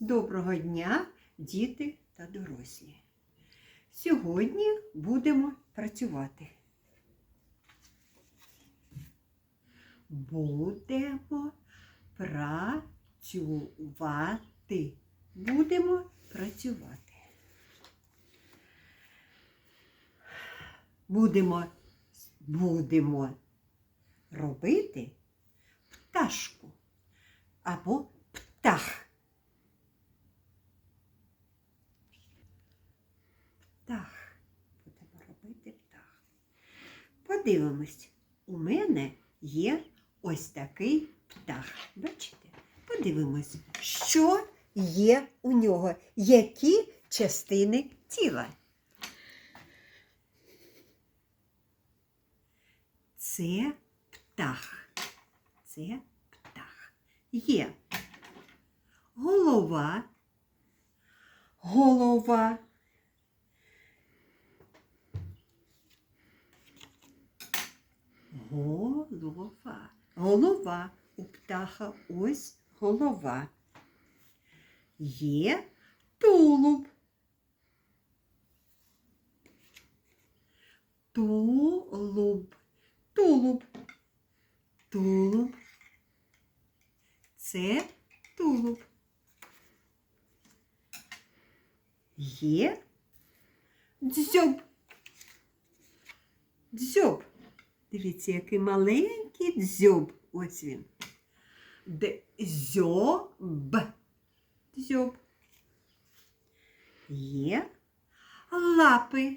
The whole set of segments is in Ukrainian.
Доброго дня, діти та дорослі. Сьогодні будемо працювати. Будемо працювати. Будемо працювати. Будемо, будемо робити пташку або птах. Птах. Будемо робити птах. Подивимось, у мене є ось такий птах. Бачите? Подивимось, що є у нього, які частини тіла. Це птах. Це птах. Є голова, голова. Голова. Голова. У птаха ось голова. Є тулуб. Тулуб. Тулуб. Тулуб. Це тулуб. Є дзьоб. Дзьоб. Дивіться, який маленький дзьоб. Ось він. Дзьоб. Дзьоб. Є лапи.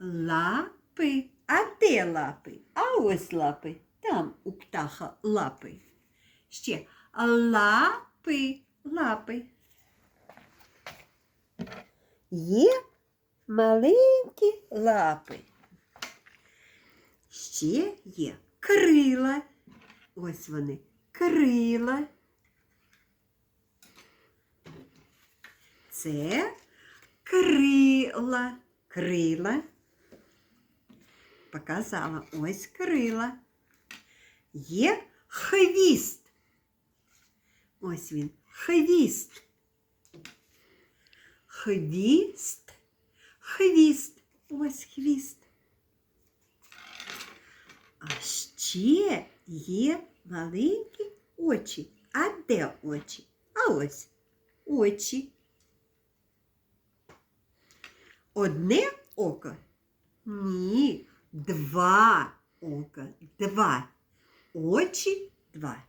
Лапи. А де лапи? А ось лапи. Там у птаха лапи. Ще лапи, лапи. Є маленькі лапи. Ще є крила. Ось вони. Крила. Це крила. Крила. Показала ось крила. Є хвіст. Ось він. Хвіст. Хвіст. Хвіст. Ось хвіст. А ще є маленькі очі. А де очі? А ось очі. Одне око? Ні, два ока. Два. Очі два.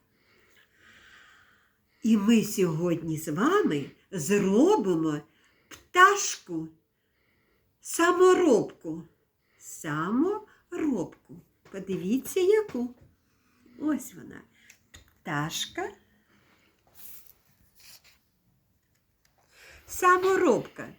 І ми сьогодні з вами зробимо пташку саморобку. Саморобку. Подивіться, яку. Ось вона. Пташка. Саморобка.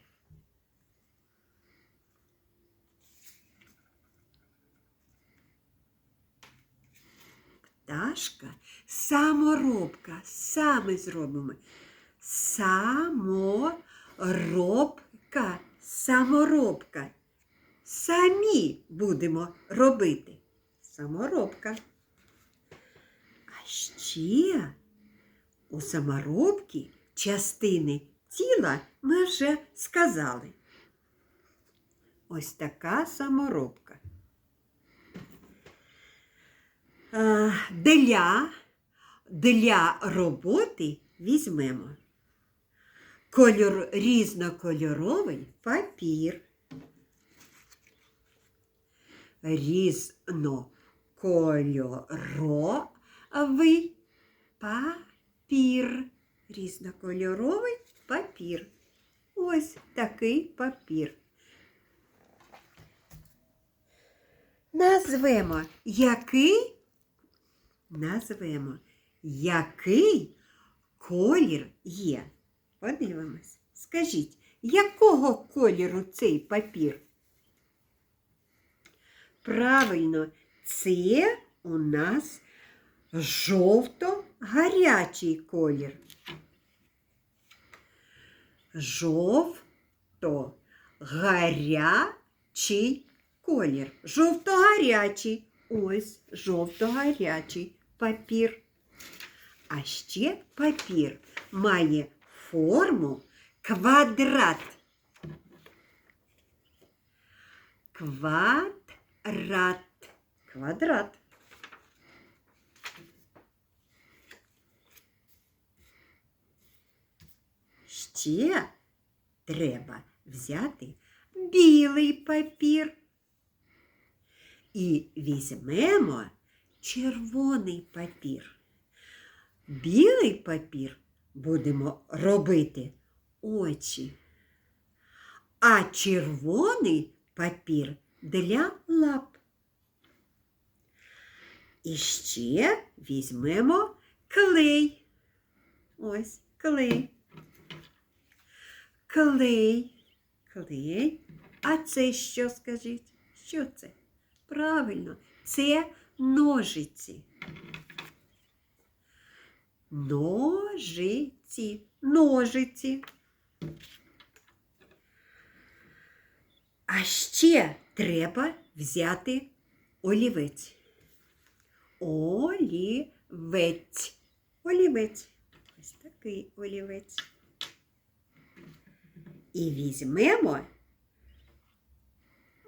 Пташка саморобка. Саме зробимо. Саморобка. Саморобка. Самі будемо робити. Саморобка. А ще у саморобки частини тіла ми вже сказали. Ось така саморобка. Для, для роботи візьмемо кольор, різнокольоровий папір. Різнокольоровий папір. Різнокольоровий папір. Ось такий папір. Назвемо, який назвемо, який колір є. Подивимось. Скажіть, якого кольору цей папір? Правильно, це у нас жовто-гарячий колір. Жовто-гарячий колір. Жовто-гарячий. Ось жовто-гарячий папір. А ще папір має форму квадрат. Квадрат. Квадрат. Ще треба взяти білий папір. І візьмемо червоний папір. Білий папір будемо робити очі, а червоний папір для лап. І ще візьмемо клей. Ось клей. Клей. Клей. А це що скажіть? Що це? Правильно, це ножиці. Ножиці. Ножиці. А ще треба взяти олівець. Олівець. Олівець. Ось такий олівець. І візьмемо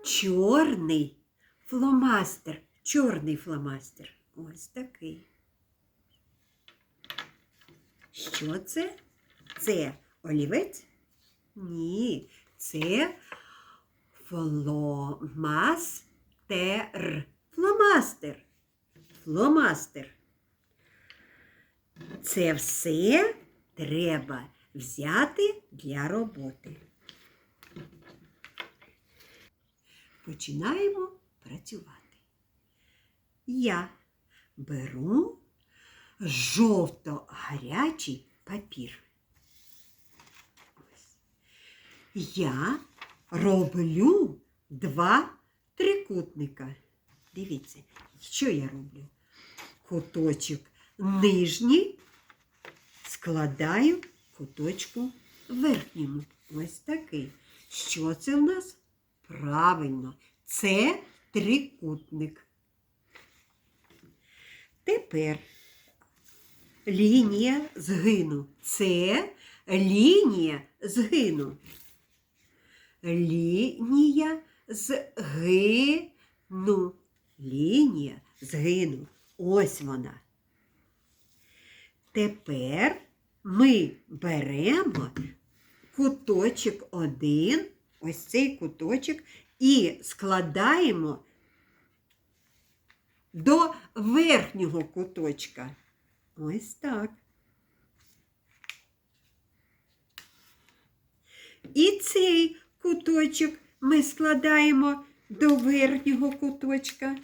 чорний фломастер. Чорний фломастер. Ось такий. Що це? Це олівець? Ні, це фломастер. Фломастер. Фломастер. Це все треба взяти для роботи. Починаємо працювати. Я беру жовто-гарячий папір. Я роблю два трикутника. Дивіться, що я роблю? Куточок нижній складаю куточку верхньому. Ось такий. Що це в нас? Правильно, це трикутник. Тепер лінія згину. Це лінія згину. Лінія згину. Лінія згину. Ось вона. Тепер ми беремо куточок один, ось цей куточок, і складаємо до верхнього куточка. Ось так. І цей куточок ми складаємо до верхнього куточка.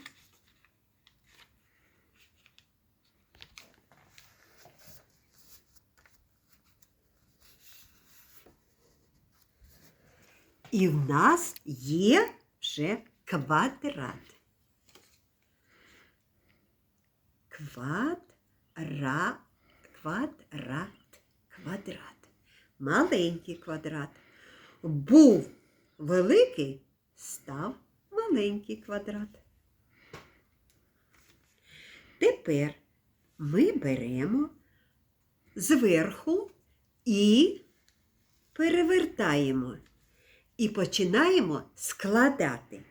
І в нас є вже квадрат. Квадра, квадрат, квадрат. Маленький квадрат. Був великий, став маленький квадрат. Тепер ми беремо зверху і перевертаємо. І починаємо складати.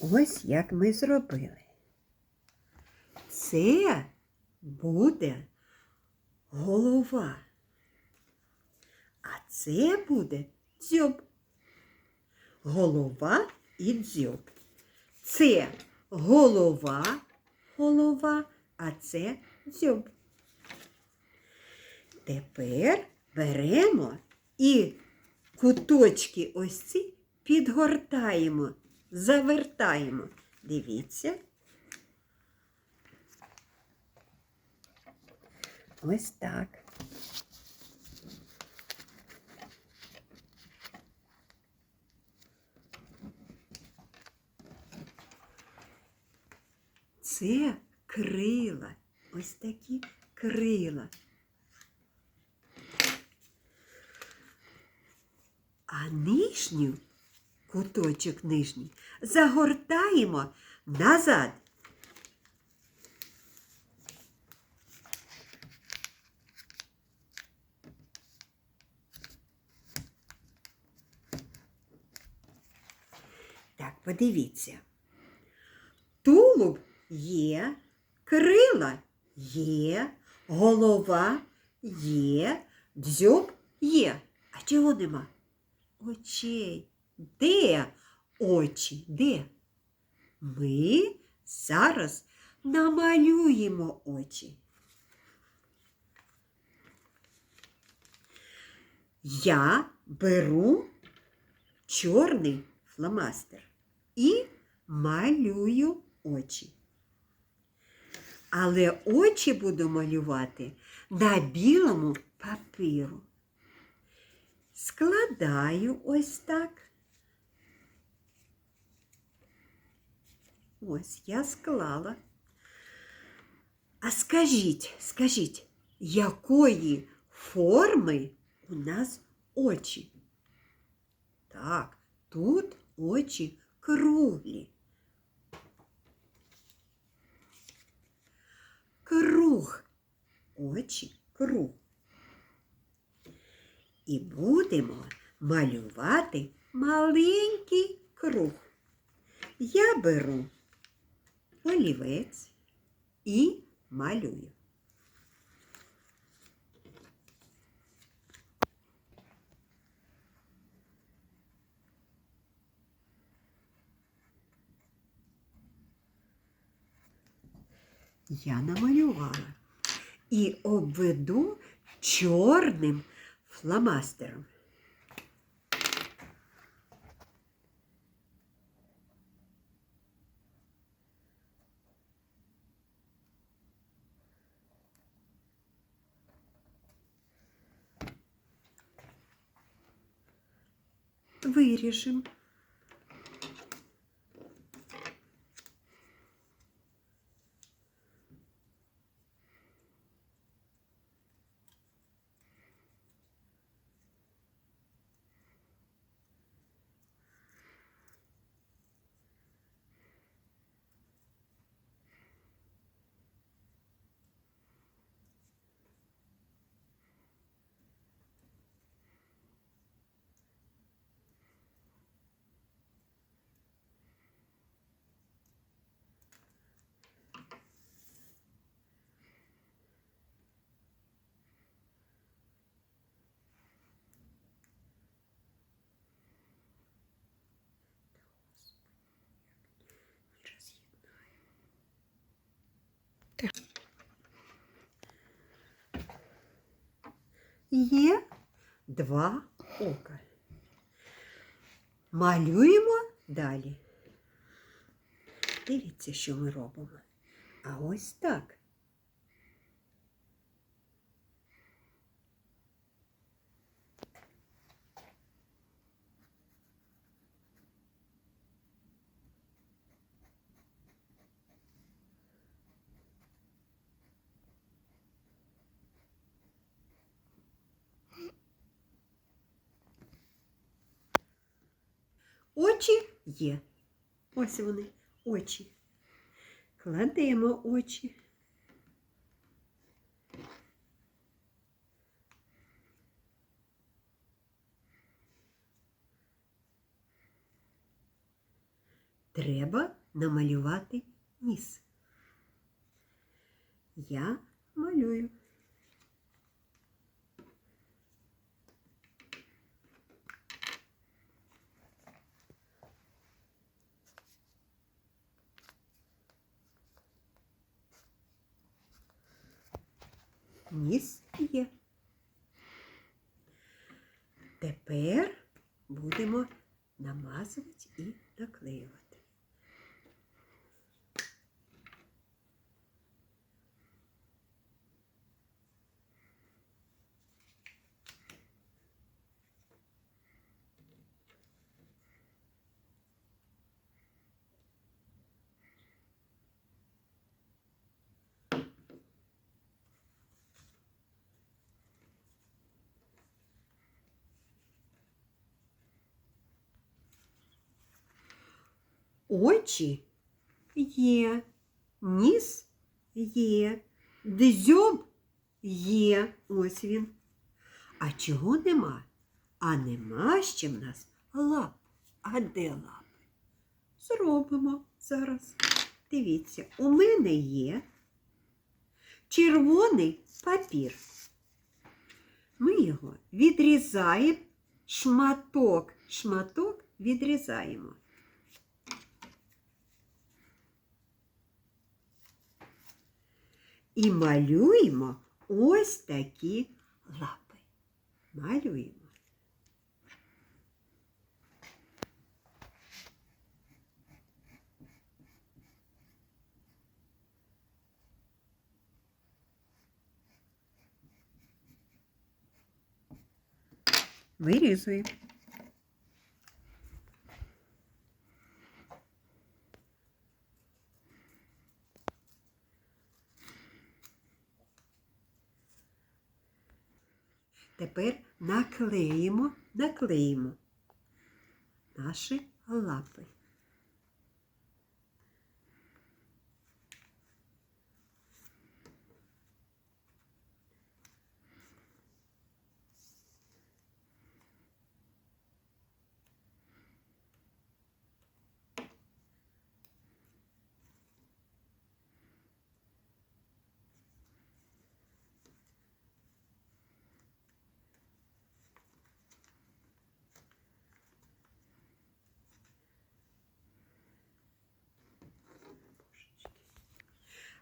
Ось як ми зробили. Це буде голова. А це буде дзьоб. Голова і дзьоб. Це голова, голова, а це дзьоб. Тепер беремо і куточки ось ці підгортаємо, завертаємо. Дивіться. Ось так. Це крила, ось такі крила. А нижню куточок нижній, загортаємо назад. Так, подивіться. Тулуб є, крила є, голова є, дзьоб є. А чого нема? Очей. Де очі? Де? Ми зараз намалюємо очі. Я беру чорний фломастер і малюю очі. Але очі буду малювати на білому папіру. Складаю ось так. Ось я склала. А скажіть, скажіть, якої форми у нас очі? Так, тут очі круглі. Круг. Очі круг. І будемо малювати маленький круг. Я беру олівець і малюю. Я намалювала і обведу чорним фломастером. Виріжемо. Є два ока. Малюємо далі. Дивіться, що ми робимо. А ось так. Очі є. Ось вони, очі. Кладемо очі. Треба намалювати ніс. Я малюю. Ніс є. Тепер будемо намазувати і наклеювати. Очі є, ніс є, дзьоб є. Ось він. А чого нема? А нема ще в нас лап. А де лапи? Зробимо зараз. Дивіться, у мене є червоний папір. Ми його відрізаємо, шматок, шматок відрізаємо. І малюємо ось такі лапи. Малюємо. Вирізуємо. Тепер наклеїмо, наклеїмо наші лапи.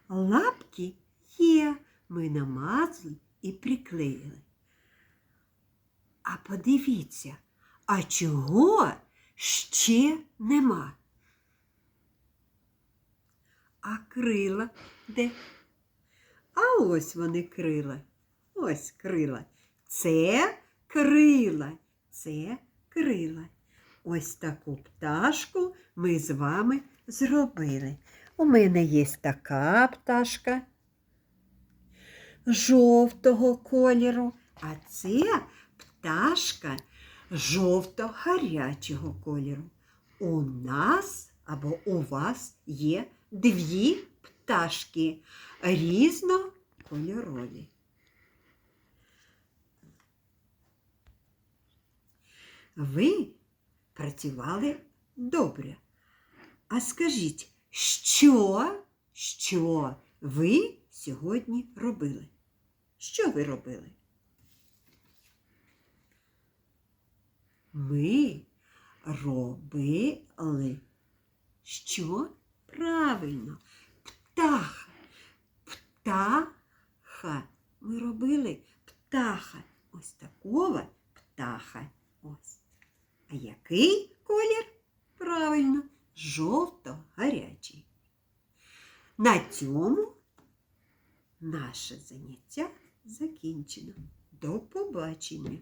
Лапки є, ми намазали і приклеїли. А подивіться, а чого ще нема? А крила де? А ось вони крила. Ось крила. Це крила. Це крила. Ось таку пташку ми з вами зробили. У мене є така пташка жовтого кольору, а це пташка жовто-гарячого кольору. У нас або у вас є дві пташки різнокольорові. Ви працювали добре. А скажіть, що, що ви сьогодні робили? Що ви робили? Ми робили. Що? Правильно. Птаха. Птаха. Ми робили птаха. Ось такого птаха. Ось. А який колір? Правильно, жовто-гарячий. На цьому наше заняття закінчено. До побачення!